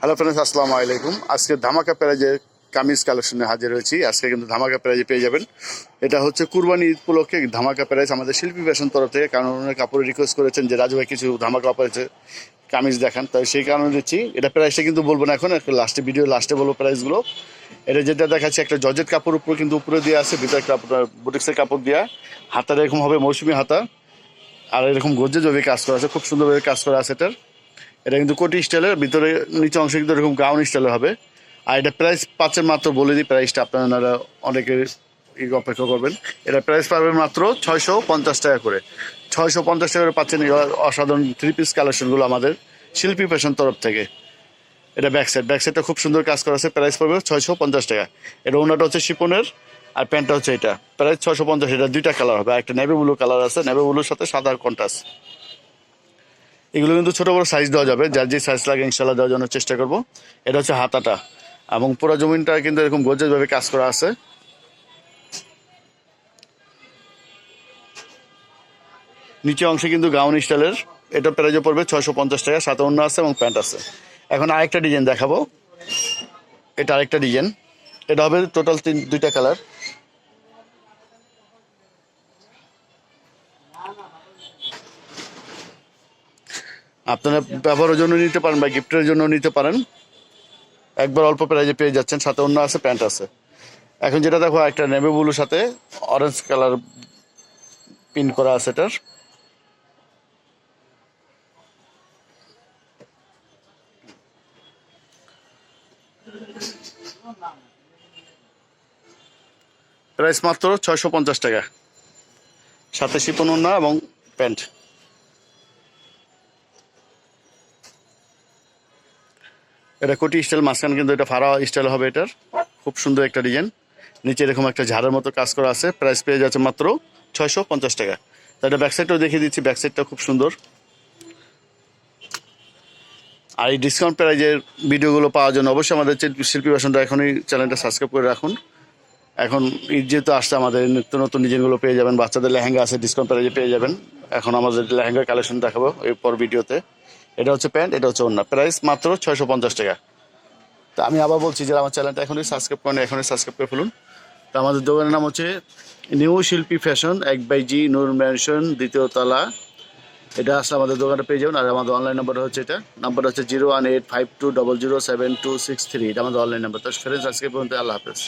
Hello friends আসসালামু আলাইকুম। আজকে ধামাকা প্রাইজে কামিজ কালেকশনে হাজির হয়েছি। আজকে কিন্তু ধামাকা প্রাইজে পেয়ে যাবেন। এটা হচ্ছে কুরবানি ঈদ উপলক্ষে ধামাকা প্রাইজ আমাদের শিল্পী ফ্যাশন তরফ থেকে। কারণ ওনার কাপড় রিকোয়েস্ট করেছেন যে রাজু ভাই কিছু ধামাকা অপারেছে কামিজ দেখান। তাই সেই কারণে দিচ্ছি। এটা প্রাইসটা কিন্তু বলব না এখন লাস্টে ভিডিও লাস্টে বলব প্রাইসগুলো। এটা যেটা দেখাচ্ছে, একটা জর্জেট কাপড় উপরে কিন্তু উপরে দিয়ে আছে, ভিতরে একটা আপনার বুটিক্সের কাপড় দেওয়া হাতার এরকম হবে, মৌসুমি হাতা। আর এরকম গজ্জে জবে কাজ করা আছে, খুব সুন্দরভাবে কাজ করা আছে এটার। এটা কিন্তু কোটি স্টাইলের, ভিতরে নিচে অংশ কিন্তু এরকম গাউন স্টাইলের হবে। আর এটা প্রাইস পাচ্ছেন মাত্র বলে দিই প্রাইসটা আপনারা অনেকে অপেক্ষা করবেন। এটা প্রাইস পাবেন মাত্র ছয়শো পঞ্চাশ টাকা করে। ছয়শো পঞ্চাশ টাকা করে পাচ্ছেন অসাধারণ থ্রি পিস কালেকশনগুলো আমাদের শিল্পী ফ্যাশন তরফ থেকে। এটা ব্যাক সাইড ব্যাক সাইডটা খুব সুন্দর কাজ করা আছে প্রাইস পড়বে ছয়শো পঞ্চাশ টাকা। এটা ওনাটা হচ্ছে শিপনের আর প্যান্টটা হচ্ছে এটা। প্রাইস ছয়শো পঞ্চাশ, এটা দুইটা কালার হবে। একটা নেভি ব্লু কালার আছে, নেভি ব্লুর সাথে সাদা কন্ট্রাস্ট এগুলো কিন্তু ছোটো বড় সাইজ দেওয়া যাবে। যার যে সাইজ লাগে ইনশাল্লাহ দেওয়ার জন্য চেষ্টা করব। এটা হচ্ছে হাতাটা। এবং পুরো জমিনটা কিন্তু এরকম গজ্জাভাবে কাজ করা আছে। নিচে অংশে কিন্তু গাউন স্টাইলের এটা প্রাইজে পড়বে ছয়শো পঞ্চাশ টাকা। সাথে অন্য আছে এবং প্যান্ট আছে। এখন আরেকটা ডিজাইন দেখাবো। এটা আরেকটা ডিজাইন। এটা হবে টোটাল তিন, দুইটা কালার আপনারা ব্যবহারের জন্য নিতে পারেন বা গিফটের জন্য নিতে পারেন। একবার অল্প প্রাইজে পেয়ে যাচ্ছেন, সাথে অন্য আছে, প্যান্ট আছে। এখন যেটা দেখো, একটা নেভি ব্লুর সাথে অরেঞ্জ কালার পিন করা আছে এটার। প্রাইস মাত্র ছয়শো পঞ্চাশ টাকা। সাথে শিপন এবং প্যান্ট। এটা কোটি স্টাইল মাঝখান কিন্তু এটা ফাড়া স্টাইল হবে এটার। খুব সুন্দর একটা ডিজাইন নিচে এরকম একটা ঝাড়ের মতো কাজ করা আছে। প্রাইস পেয়ে যাচ্ছে মাত্র ছয়শো পঞ্চাশ টাকা। তো এটা ব্যাক সাইডটাও দেখিয়ে দিচ্ছি। ব্যাক সাইডটা খুব সুন্দর। আর এই ডিসকাউন্ট প্রাইজের ভিডিওগুলো পাওয়ার জন্য অবশ্যই আমাদের শিল্পী বাসনটা এখনই চ্যানেলটা সাবস্ক্রাইব করে রাখুন। এখন ঈদ যেহেতু আসছে, আমাদের নিত্য নতুন ডিজাইনগুলো পেয়ে যাবেন। বাচ্চাদের লেহেঙ্গা আছে ডিসকাউন্ট প্রাইজে পেয়ে যাবেন। এখন আমাদের লেহেঙ্গার কালেকশন দেখাবো এরপর ভিডিওতে এটা হচ্ছে প্যান্ট, এটা হচ্ছে অন্য প্রাইস মাত্র ছয়শো পঞ্চাশ টাকা। তো আমি আবার বলছি যে আমার চ্যানেলটা এখনই সাবস্ক্রাইব করেন, এখনই সাবস্ক্রাইব করে ফেলুন। তো আমাদের দোকানের নাম হচ্ছে নিউ শিল্পী ফ্যাশন এক বাই জি, নূর ম্যানশন দ্বিতীয় তলা। এটা আসলে আমাদের দোকানে পেয়ে যাবেন, আর আমাদের অনলাইন নাম্বার হচ্ছে এটা। নাম্বারটা হচ্ছে zero one eight five two double zero seven two six three এটা আমাদের অনলাইন নাম্বার তো ফ্রেন্ডস আজকে পর্যন্ত আল্লাহ হাফেজ।